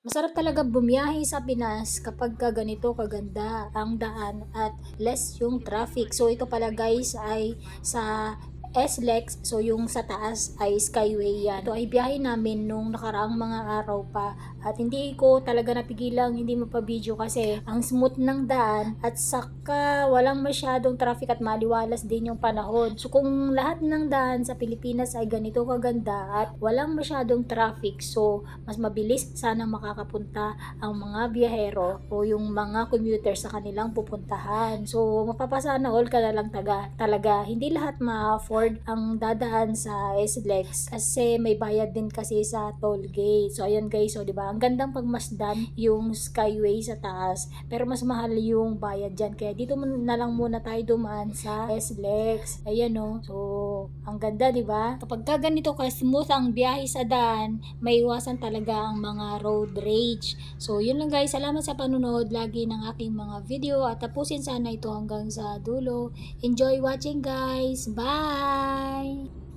Masarap talaga bumiyahe sa Pinas kapag ka ganito kaganda ang daan at less yung traffic. So ito pala guys ay sa SLEX, so yung sa taas ay Skyway yan. Ito ay biyahe namin nung nakaraang mga araw pa at hindi ko talaga napigilang hindi mapabideo kasi ang smooth ng daan at saka walang masyadong traffic at maliwalas din yung panahon. So kung lahat ng daan sa Pilipinas ay ganito kaganda at walang masyadong traffic, so mas mabilis sana makakapunta ang mga biyahero o yung mga commuter sa kanilang pupuntahan. So mapapasana all ka na lang taga, talaga. Hindi lahat ma-afford ang dadaan sa SLEX kasi may bayad din kasi sa toll gate. So ayan guys, so 'di ba? Ang gandang pagmasdan yung Skyway sa taas, pero mas mahal yung bayad diyan. Kaya dito na lang muna tayo dumaan sa SLEX. Ayan no. So ang ganda 'di ba? Kapag ka ganito ka smooth ang biyahe sa daan, may iwasan talaga ang mga road rage. So yun lang guys, salamat sa panonood lagi ng aking mga video at tapusin sana ito hanggang sa dulo. Enjoy watching guys. Bye! 拜。